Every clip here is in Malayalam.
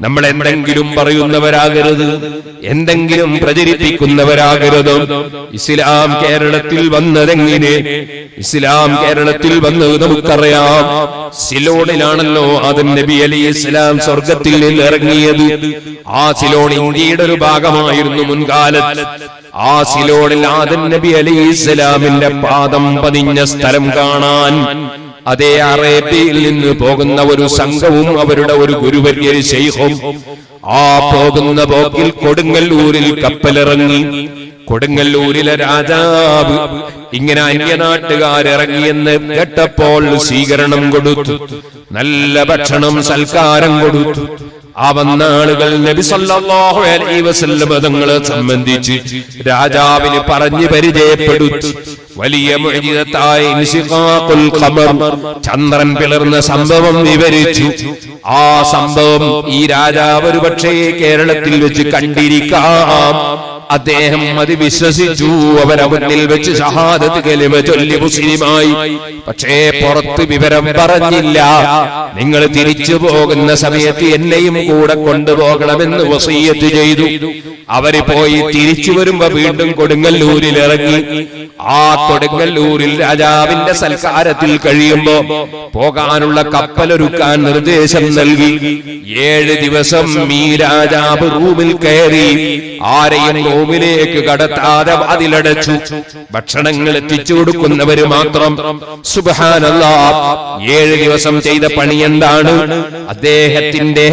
നമ്മൾ എന്തെങ്കിലും പറയുന്നവരാകരുത്. എന്തെങ്കിലും പ്രചരിപ്പിക്കുന്നവരാകരുത്. ഇസ്ലാം കേരളത്തിൽ വന്നതെങ്ങനെ? ഇസ്ലാം കേരളത്തിൽ വന്നത് നമുക്കറിയാം. സിലോണിലാണല്ലോ ആദം നബി അലി ഇസ്ലാം സ്വർഗത്തിൽ നിന്ന് ഇറങ്ങിയത്. ആ സിലോൺ ഇന്ത്യയുടെ ഒരു ഭാഗമായിരുന്നു മുൻകാലത്ത്. ആ സിലോണിൽ ആദം നബി അലി ഇസ്ലാമിന്റെ പാദം പതിഞ്ഞ സ്ഥലം കാണാൻ അതേ അറേബ്യയിൽ നിന്ന് പോകുന്ന ഒരു സംഘവും അവരുടെ ഒരു ഗുരുവര്യ ശൈഖും ആ പോകുന്ന പോക്കിൽ കൊടുങ്ങല്ലൂരിൽ കപ്പലിറങ്ങി. കൊടുങ്ങല്ലൂരിലെ രാജാവ് ഇങ്ങനെ അന്യനാട്ടുകാരിറങ്ങിയെന്ന് കേട്ടപ്പോൾ സ്വീകരണം കൊടുത്തു. നല്ല ഭക്ഷണം സൽക്കാരം കൊടുത്തു. ആ വന്ന ആളുകൾ നബി സല്ലല്ലാഹു അലൈഹി വസല്ലം തങ്ങളെ സംബന്ധിച്ച് രാജാവിന് പറഞ്ഞു പരിചയപ്പെടുത്തി വലിയ ചന്ദ്രൻ പിളർന്ന സംഭവം വിവരിച്ചു. ആ സംഭവം ഈ രാജാവ് ഒരു പക്ഷേ കേരളത്തിൽ വെച്ച് കണ്ടിരിക്കാം. അദ്ദേഹം അത് വിശ്വസിച്ചു. അവൻ അവനിൽ വെച്ച് ഷഹാദത്ത് കലിമ ചൊല്ലി മുസ്ലിമായി. പക്ഷേ പുറത്ത് വിവരം പറഞ്ഞില്ല. നിങ്ങൾ തിരിച്ചു പോകുന്ന സമയത്ത് എന്നെയും കൂടെ കൊണ്ടുപോകണമെന്ന് വസീയത്ത് ചെയ്തു. അവർ പോയി തിരിച്ചു വരുമ്പോ വീണ്ടും കൊടുങ്ങല്ലൂരിൽ ഇറങ്ങി. ആ കൊടുങ്ങല്ലൂരിൽ രാജാവിന്റെ സൽക്കാരത്തിൽ കഴിയുമ്പോ പോകാനുള്ള കപ്പലൊരുക്കാൻ നിർദ്ദേശം നൽകി. ഏഴ് ദിവസം ഈ രാജാവ് റൂമിൽ കയറി ആരെയും റൂമിലേക്ക് കടത്താതെ അതിലടച്ചു. ഭക്ഷണങ്ങൾ എത്തിച്ചു കൊടുക്കുന്നവര് മാത്രം. സുബാനല്ല ഏഴ് ദിവസം ചെയ്ത പണി എന്താണ്? അദ്ദേഹത്തിന്റെ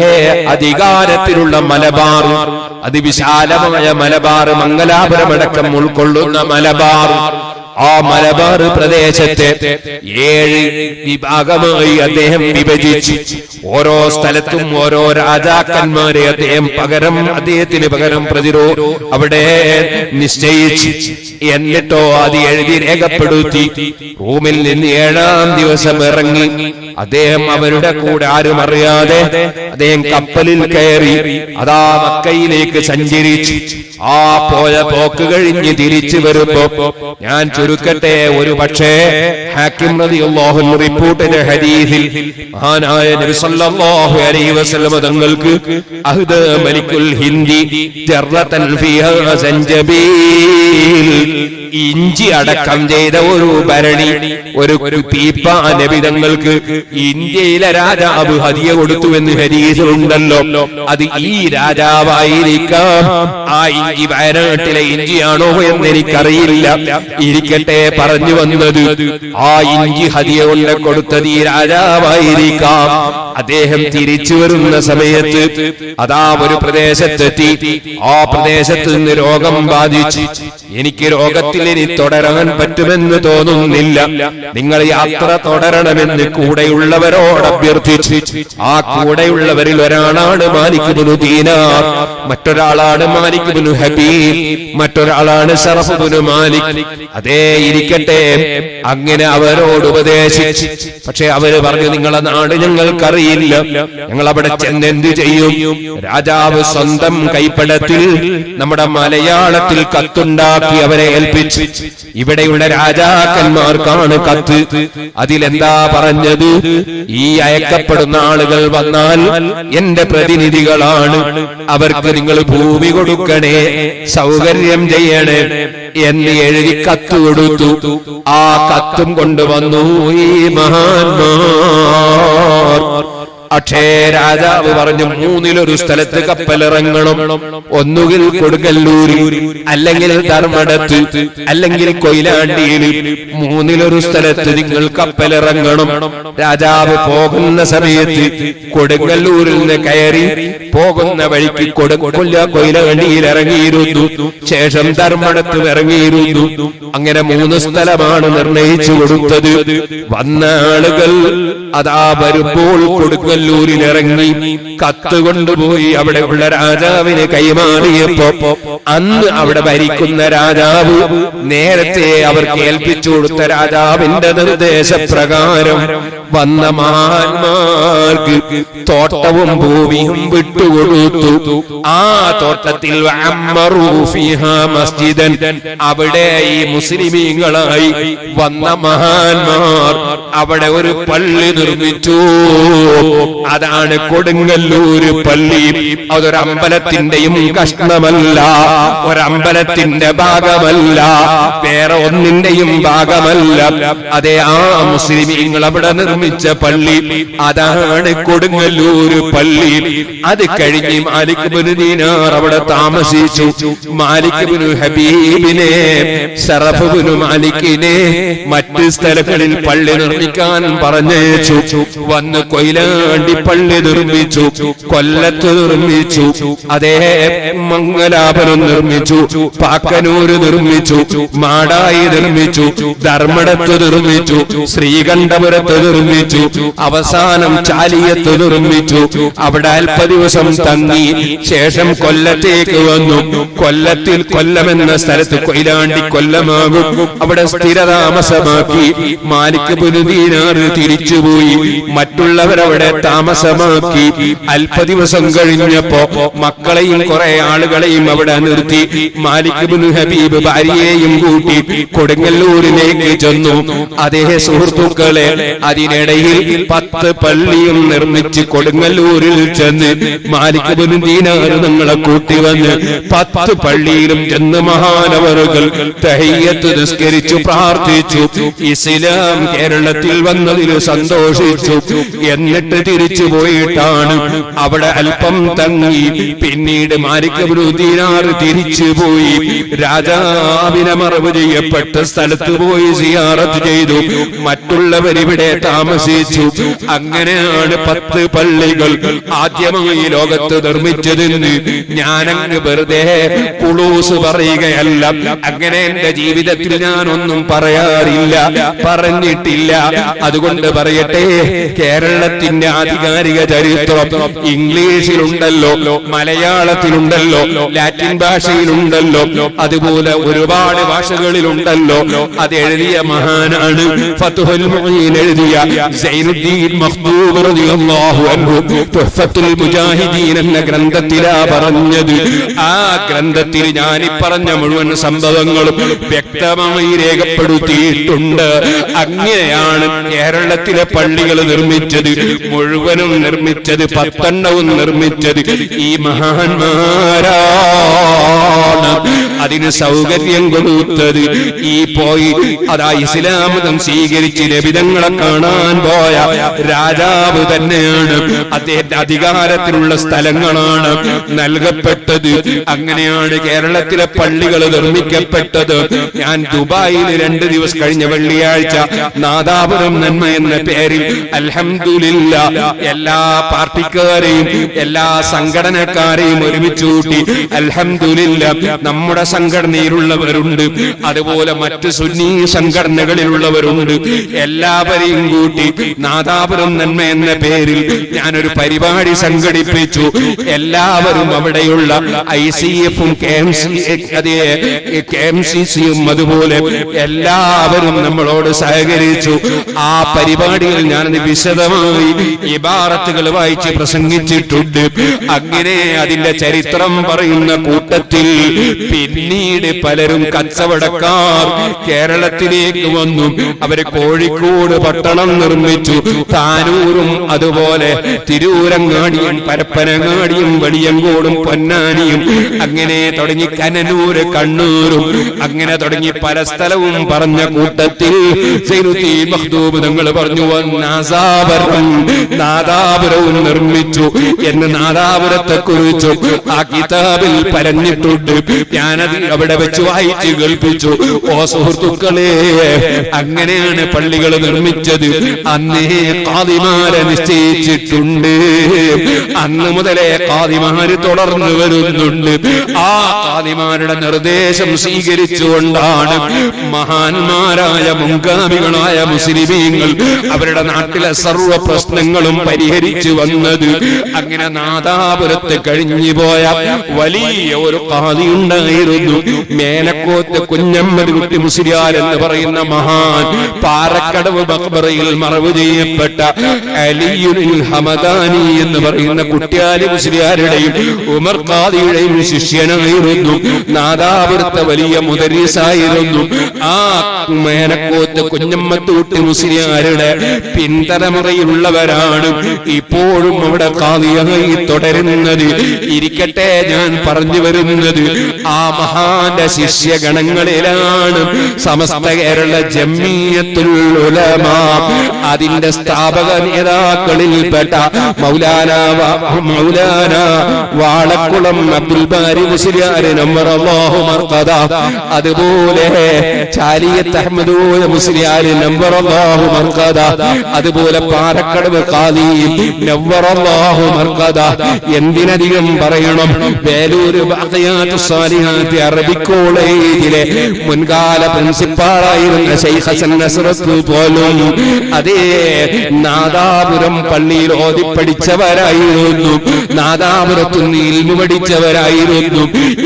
അധികാരത്തിലുള്ള മലബാർ. അതിവിശാലമായ മലബാർ മംഗലാപുരമടക്കം ഉൾക്കൊള്ളുന്ന മലബാർ. ആ മലബാർ പ്രദേശത്തെ ഏഴ് വിഭാഗമായി അദ്ദേഹം വിഭജിച്ചു. ഓരോ സ്ഥലത്തും ഓരോ രാജാക്കന്മാരെ അദ്ദേഹം പകരം അദ്ദേഹത്തിന് പകരം പ്രതിരോ അവിടെ നിശ്ചയിച്ചു. എന്നിട്ടോ അത് എഴുതി രേഖപ്പെടുത്തി. റൂമിൽ നിന്ന് ഏഴാം ദിവസം ഇറങ്ങി. അദ്ദേഹം അവരുടെ കൂടെ ആരും അറിയാതെ അദ്ദേഹം കപ്പലിൽ കയറി അതാ മക്കയിലേക്ക് സഞ്ചരിച്ചു. ആ പോയ പോക്ക് കഴിഞ്ഞ് തിരിച്ചു വരുമ്പോ ഞാൻ ചുരുക്കട്ടെ ഒരു പക്ഷേ ഹാക്കിം റളിയല്ലാഹു റിപ്പോർട്ടിന്റെ ഹദീസിൽ മഹാനായ നബി സല്ലല്ലാഹു അലൈഹി വസല്ലം തങ്ങൾക്ക് അഹ്ദ മലിക്കുൽ ഹിന്ദി ജർറതൻ ഫിഹാ സഞ്ചബീൽ ഇഞ്ചി അടക്കം ചെയ്ത ഒരു ഭരണി ഒരു പീപ്പ നബി തങ്ങൾക്ക് ഇന്ത്യയിലെ രാജാവ് ഹദിയ കൊടുത്തു എന്ന് ഹരീസുണ്ടല്ലോ അത് ഈ രാജാവായിരിക്കാം. ആ ഇഞ്ചി വയനാട്ടിലെ ഇഞ്ചിയാണോ എന്ന് എനിക്കറിയില്ല ഇരിക്കട്ടെ പറഞ്ഞു വന്നത്. ആ ഇഞ്ചി ഹതിയ കൊണ്ട് കൊടുത്തത് ഈ രാജാവായിരിക്കാം. അദ്ദേഹം തിരിച്ചു വരുന്ന സമയത്ത് അതാ ഒരു പ്രദേശത്തെത്തി. ആ പ്രദേശത്ത് നിന്ന് രോഗം ബാധിച്ച് എനിക്ക് രോഗത്തിൽ ഇനി തുടരാൻ പറ്റുമെന്ന് തോന്നുന്നില്ല. നിങ്ങൾ യാത്ര തുടരണമെന്ന് കൂടെയുള്ളവരോട് അഭ്യർത്ഥിച്ചു ആ കൂടെയുള്ളവരിൽ ഒരാളാണ് മാലിക്കുബിനു ദീന. മറ്റൊരാളാണ് മാലിക്കുബിനു ഹബീബ്. മറ്റൊരാളാണ് ഷറഫുബിനു മാലിക്. അതേ ഇരിക്കട്ടെ. അങ്ങനെ അവരോട് ഉപദേശിച്ചു. പക്ഷെ അവർ പറഞ്ഞു നിങ്ങളെ നാട് ഞങ്ങൾക്കറിയില്ല ഞങ്ങൾ അവിടെ ചെന്ന് എന്ത് ചെയ്യും? രാജാവ് സ്വന്തം കൈപ്പടത്തിൽ നമ്മുടെ മലയാളത്തിൽ കത്തുണ്ടാക്കി അവരെ ഏൽപ്പിച്ചു. ഇവിടെയുള്ള രാജാക്കന്മാർക്കാണ് കത്ത്. അതിലെന്താ പറഞ്ഞത്? ഈ അയക്കപ്പെടുന്ന ആളുകൾ വന്നാൽ എന്റെ പ്രതിനിധികളാണ്. അവർക്ക് നിങ്ങൾ ഭൂമി കൊടുക്കണേ സൗകര്യം ചെയ്യണേ എന്ന് എഴുതി കത്ത് കൊടുത്തു. ആ കത്തും കൊണ്ടുവന്നു ഈ മഹാന്മാർ. പക്ഷേ രാജാവ് പറഞ്ഞു മൂന്നിലൊരു സ്ഥലത്ത് കപ്പലിറങ്ങണം. ഒന്നുകിൽ കൊടുങ്ങല്ലൂരിൽ അല്ലെങ്കിൽ ധർമ്മടത്ത് അല്ലെങ്കിൽ കൊയിലാണ്ടിയിൽ. മൂന്നിലൊരു സ്ഥലത്ത് നിങ്ങൾ കപ്പലിറങ്ങണം. രാജാവ് പോകുന്ന സമയത്ത് കൊടുങ്ങല്ലൂരിൽ നിന്ന് കയറി പോകുന്ന വഴിക്ക് കൊടുക്കൊല്ല കൊയിലാണ്ടിയിൽ ഇറങ്ങിയിരുന്നു. ശേഷം ധർമ്മടത്ത് ഇറങ്ങിയിരുന്നു. അങ്ങനെ മൂന്ന് സ്ഥലമാണ് നിർണയിച്ചു കൊടുത്തത്. വന്ന ആളുകൾ അതാ വരുമ്പോൾ കൊടുങ്ങല്ലൂരിൽ ഇറങ്ങി കത്ത് കൊണ്ടുപോയി അവിടെ ഉള്ള രാജാവിനെ കൈമാറിയപ്പോ അന്ന് അവിടെ ഭരിക്കുന്ന രാജാവ് നേരത്തെ അവർക്ക് ഏൽപ്പിച്ചു കൊടുത്ത രാജാവിന്റെ നിർദ്ദേശപ്രകാരം വന്ന മഹാന്മാർക്ക് തോട്ടവും ഭൂമിയും വിട്ടുകൊടുത്തു ആ തോട്ടത്തിൽ മസ്ജിദൻ. അവിടെ ഈ മുസ്ലിമീങ്ങളായി വന്ന മഹാന്മാർ അവിടെ ഒരു പള്ളി നിർമ്മിച്ചു. അതാണ് കൊടുങ്ങല്ലൂര് പള്ളി. അതൊരമ്പലത്തിന്റെയും കഷ്ണമല്ല ഒരമ്പലത്തിന്റെ ഭാഗമല്ല വേറെ ഒന്നിന്റെയും ഭാഗമല്ല. അതെ ആ മുസ്ലിമീങ്ങൾ അവിടെ നിർമ്മിച്ച പള്ളി. അതാണ് കൊടുങ്ങല്ലൂര് പള്ളി. അത് കഴിഞ്ഞ് മാലിക് ബിനു ദീനാർ അവിടെ താമസിച്ചു. മാലിക് ബിനു ഹബീബിനെ ഷറഫ് ബിനു മാലിക്കിനെ മറ്റ് സ്ഥലങ്ങളിൽ പള്ളി നിർമ്മിക്കാൻ പറഞ്ഞേച്ചു വന്ന് കൊയിലാണ്ടി പള്ളി നിർമ്മിച്ചു. കൊല്ലത്ത് നിർമ്മിച്ചു. അതേ മംഗലാപുരം നിർമ്മിച്ചു. പാക്കനൂര് നിർമ്മിച്ചു. മാടായി നിർമ്മിച്ചു. ധർമ്മടത്ത് നിർമ്മിച്ചു. ശ്രീകണ്ഠപുരത്ത് നിർമ്മിച്ചു. അവസാനം ചാലിയത്ത് നിർമ്മിച്ചു അവിടെ അല്പ ദിവസം തങ്ങി. ശേഷം കൊല്ലത്തേക്ക് വന്നു. കൊല്ലത്തിൽ കൊല്ലമെന്ന സ്ഥലത്ത് കൊയിലാണ്ടി കൊല്ലമാകും. അവിടെ സ്ഥിരതാമസമാക്കി. മാലിക് പുരുദീനാറ് തിരിച്ചുപോയി. മറ്റുള്ളവരവിടെ താമസമാക്കി. അല്പ ദിവസം കഴിഞ്ഞപ്പോ മക്കളെയും കുറെ ആളുകളെയും അവിടെ നിർത്തി. മാലിക് ബിൻ ഹബീബ് ഭാര്യയെയും കൂട്ടി കൊടുങ്ങല്ലൂരിലേക്ക് ചെന്നു. അതേ സുഹൃത്തുക്കളെ അതിനിടയിൽ പത്ത് പള്ളിയും നിർമ്മിച്ച് കൊടുങ്ങല്ലൂരിൽ ചെന്ന് മാലിക് ദീനാറ് ദീനാർ നിങ്ങളെ കൂട്ടി വന്ന് പത്ത് പള്ളിയിലും ചെന്ന് മഹാനവറുകൾ തഹയ്യത്ത് നിസ്കരിച്ചു പ്രാർത്ഥിച്ചു. ഇസ്ലാം കേരളത്തിൽ വന്നതിൽ സന്തോഷിച്ചു. എന്നിട്ട് തിരിച്ചു പോയിട്ടാണ് അവിടെ അല്പം തങ്ങി. പിന്നീട് മാലിക്കബുദ്ദീനാർ തിരിച്ചുപോയി രാജാവിനെ മറവ് ചെയ്യപ്പെട്ട സ്ഥലത്ത് പോയി സിയാറത്ത് ചെയ്തു. മറ്റുള്ളവരിവിടെ താമസിച്ചു. അങ്ങനെയാണ് പത്ത് പള്ളികൾ ആദ്യമായി ലോകത്ത് നിർമ്മിച്ചതെന്ന് ഞാനങ്ങ് വെറുതെ കുളൂസ് പറയുകയല്ല. അങ്ങനെ എന്റെ ജീവിതത്തിൽ ഞാനൊന്നും പറയാറില്ല പറഞ്ഞിട്ടില്ല. അതുകൊണ്ട് പറയട്ടെ കേരളത്തിന്റെ ആധികാരിക ചരിത്രം ഇംഗ്ലീഷിലുണ്ടല്ലോ മലയാളത്തിലുണ്ടല്ലോ ലാറ്റിൻ ഭാഷയിലുണ്ടല്ലോ അതുപോലെ ഒരുപാട് ഭാഷകളിലുണ്ടല്ലോ. അത് എഴുതിയ മഹാനാണ് ഫതുഹുൽ എഴുതിയ എന്ന ഗ്രന്ഥത്തിലാ പറഞ്ഞത്. ആ ഗ്രന്ഥത്തിൽ ഞാൻ പറഞ്ഞ മുഴുവൻ സംഭവങ്ങളും വ്യക്തമായി രേഖപ്പെടുത്തിയിട്ടുണ്ട്. അങ്ങനെയാണ് കേരളത്തിലെ പള്ളികൾ നിർമ്മിച്ചത് മുഴുവനും നിർമ്മിച്ചത് പത്തെണ്ണവും നിർമ്മിച്ചത് ഈ മഹാന്മാരാണ്. അതിന് സൗകര്യം കൊടുത്തത്. ഈ പോയി അതാ ഇസ്ലാമതം സ്വീകരിച്ച് ലഭിതങ്ങളെ കാണാൻ പോയ രാജാവ് തന്നെയാണ്. അദ്ദേഹത്തിന്റെ അധികാരത്തിലുള്ള സ്ഥലങ്ങളാണ് നൽകപ്പെട്ടത്. അങ്ങനെയാണ് കേരളത്തിലെ പള്ളികൾ നിർമ്മിക്കപ്പെട്ടത്. ഞാൻ ദുബായിൽ രണ്ട് ദിവസം കഴിഞ്ഞ വെള്ളിയാഴ്ച നാദാപുരം നന്മ എന്ന പേരിൽ അലഹമില്ല എല്ലാ പാർട്ടിക്കാരെയും എല്ലാ സംഘടനക്കാരെയും ഒരുമിച്ച് കൂട്ടി നമ്മുടെ സംഘടനയിലുള്ളവരുണ്ട്. അതുപോലെ മറ്റ് സുന്നി സംഘടനകളിലുള്ളവരുണ്ട്. എല്ലാവരെയും കൂട്ടി നാദാപുരം നന്മ എന്ന പേരിൽ ഞാനൊരു പരിപാടി സംഘടിപ്പിച്ചു. എല്ലാവരും അവിടെയുള്ള ഐ സി എഫും കെ എം സി അതെ കെ എം സി സിയും അതുപോലെ എല്ലാവരും നമ്മളോട് സഹകരിച്ചു. ആ പരിപാടിയിൽ ഞാൻ വിശദമായി ഇബാറത്തുകൾ വായിച്ച് പ്രസംഗിച്ചിട്ടുണ്ട്. അങ്ങനെ അതിന്റെ ചരിത്രം പറയുന്ന കൂട്ടത്തിൽ പിന്നീട് പലരും കച്ചവടക്കാർ കേരളത്തിലേക്ക് വന്നു. അവർ കോഴിക്കോട് പട്ടണം നിർമ്മിച്ചു. താനൂരും അതുപോലെ തിരൂരങ്ങാടിയും പരപ്പനങ്ങാടിയും വെളിയങ്കോടും പൊന്നാനിയും. അങ്ങനെ തുടങ്ങി കനനൂര് കണ്ണൂരും. അങ്ങനെ തുടങ്ങി പല സ്ഥലവും പറഞ്ഞ കൂട്ടത്തിൽ തങ്ങൾ പറഞ്ഞു നാസാപുരം നാദാപുരവും നിർമ്മിച്ചു. എന്ന് നാദാപുരത്തെ കുറിച്ചു ആ കിതാബിൽ പരഞ്ഞിട്ടുണ്ട് ഞാനത് അവിടെ വെച്ച് വായിച്ച് കേൾപ്പിച്ചു. ഓ സുഹൃത്തുക്കളെ അങ്ങനെയാണ് പള്ളികൾ നിർമ്മിച്ചത്. അന്നേ കാതിമാരെ നിശ്ചയിച്ചിട്ടുണ്ട്. അന്ന് മുതലേ കാതിമാര് തുടർന്നു വരുന്നുണ്ട്. ആ കാതിമാരുടെ നിർദ്ദേശം സ്വീകരിച്ചുകൊണ്ടാണ് മഹാന്മാരായ മുൻഗാമികളായ മുസ്ലിമീങ്ങൾ അവരുടെ നാട്ടിലെ സർവ പ്രശ്നങ്ങളും പരിഹരിച്ചു വന്നത്. അങ്ങനെ നാദാപുരത്ത് കഴിഞ്ഞു പോയ വലിയ ഒരു കാതി ഉണ്ടായിരുന്നു. മേലക്കോത്ത് കുഞ്ഞമ്മദ് കുട്ടി മുസ്ലിയാർ എന്ന് പറയുന്ന മഹാൻ പാറക്കടവ് മക്ബറയിൽ മറവ് ചെയ്യപ്പെട്ട അലിയുൽ ഹമദാനി എന്ന് പറയുന്ന കുട്ടിയാലി മുസ്ലിയാരുടെയും ഉമർ ഖാദിയുടെയും ശിഷ്യനായിരുന്നു. നാദാപുരത്തെ വലിയ മുദരീസായിരുന്നു. ആ മേനക്കോത്ത് കുഞ്ഞമ്മത്തൂട്ടി മുസ്ലിയാരുടെ പിന്തലമുറയിലുള്ളവരാണ് ഇപ്പോഴും അവിടെ ഖാദിയായി തുടരുന്നത്. ഇരിക്കട്ടെ ഞാൻ പറഞ്ഞു വരുന്നത്. ആ മഹാന്റെ ശിഷ്യഗണങ്ങളിലാണ് സമസ്ത കേരള ജമ്മിയത്തുൽ അതിന്റെ സ്ഥാപക നേതാക്കളിൽ പെട്ട മൗലാന മൗലാന വാളക്കുളം അബ്ദുൽ ബാരി അതുപോലെ ചാലിയത്ത് അതുപോലെ പാറക്കടവ് എന്തിനധികം പറയണം? അറബി കോളേജിലെ മുൻകാല പ്രിൻസിപ്പാളായിരുന്ന ശൈഖ് ഹസൻ നസ്രത്ത് പോലും അതേ നാദാപുരം പള്ളിയിൽ ഓതിപ്പടിച്ചവരായിരുന്നു പഠിച്ചവരായിരുന്നു. നാദാപുരത്ത് നീൽമു പഠിച്ചവരായിരുന്നു.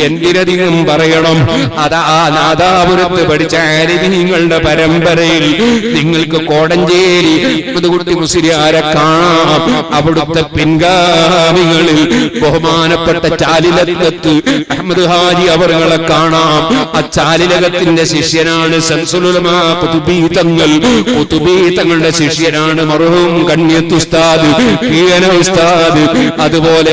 എന്തിനധികം പറയണം? അതാ നാദാപുരത്ത് പഠിച്ച ആരിനിങ്ങളുടെ പരമ്പരയിൽ നിങ്ങൾക്ക് കോടഞ്ചേരി പുതുകുട്ടി മുസ്ലിയാരെ കാണാം. അവിടുത്തെ പിൻഗാമികളിൽ ബഹുമാനപ്പെട്ട ചാലിലകത്ത് അഹമ്മദ് ഹാജി അവറുകളെ കാണാം. ആ ചാലിലകത്തിന്റെ ശിഷ്യനാണ് സൻസുലമാ പുതുബീതങ്ങൾ. പുതുബീതങ്ങൾ തങ്ങളുടെ ശിഷ്യനാണ് മർഹൂം കണ്യത്ത് ഉസ്താദ് ഉസ്താദ്. അതുപോലെ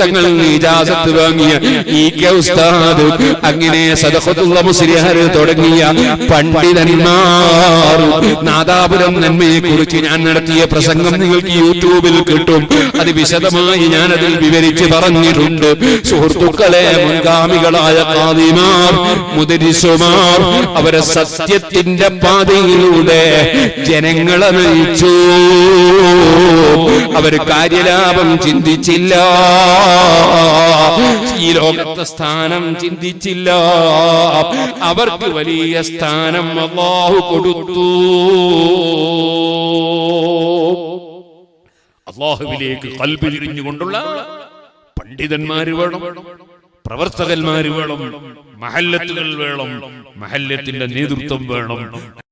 തങ്ങൾ ഇജാസത്ത് വാങ്ങിയ ഇ കെ ഉസ്താദ്. അങ്ങനെ സദഹത്തുള്ള മുസ്ലിയാർ തുടങ്ങിയ പണ്ഡിതന്മാർ. നാദാപുരം നന്മയെ കുറിച്ച് ഞാൻ നടത്തിയ പ്രസംഗം നിങ്ങൾക്ക് യൂട്യൂബിൽ കിട്ടും. അത് വിശദമായി ഞാൻ അതിൽ വിവരിച്ച് പറഞ്ഞിട്ടുണ്ട്. സുഹൃത്തുക്കളെ മുൻഗാമികളായ ആദിമാർ മുദരിസുമാർ അവരെ സത്യത്തിന്റെ പാതയിലൂടെ ജനങ്ങളെ നയിച്ചു അവർ കാര്യലാഭം ചിന്തിച്ചില്ല. ഈ ലോകത്തെ സ്ഥാനം ചിന്തിച്ചില്ല. അവർക്ക് വലിയ സ്ഥാനം അള്ളാഹു കൊടുത്തു. അള്ളാഹുവിലേക്ക് കൽബ് തിരിഞ്ഞുകൊണ്ടുള്ള പണ്ഡിതന്മാര് വേണം പ്രവർത്തകന്മാര് വേണം മഹല്ലത്തുകൾ വേണം മഹല്ലത്തിന്റെ നേതൃത്വം വേണം.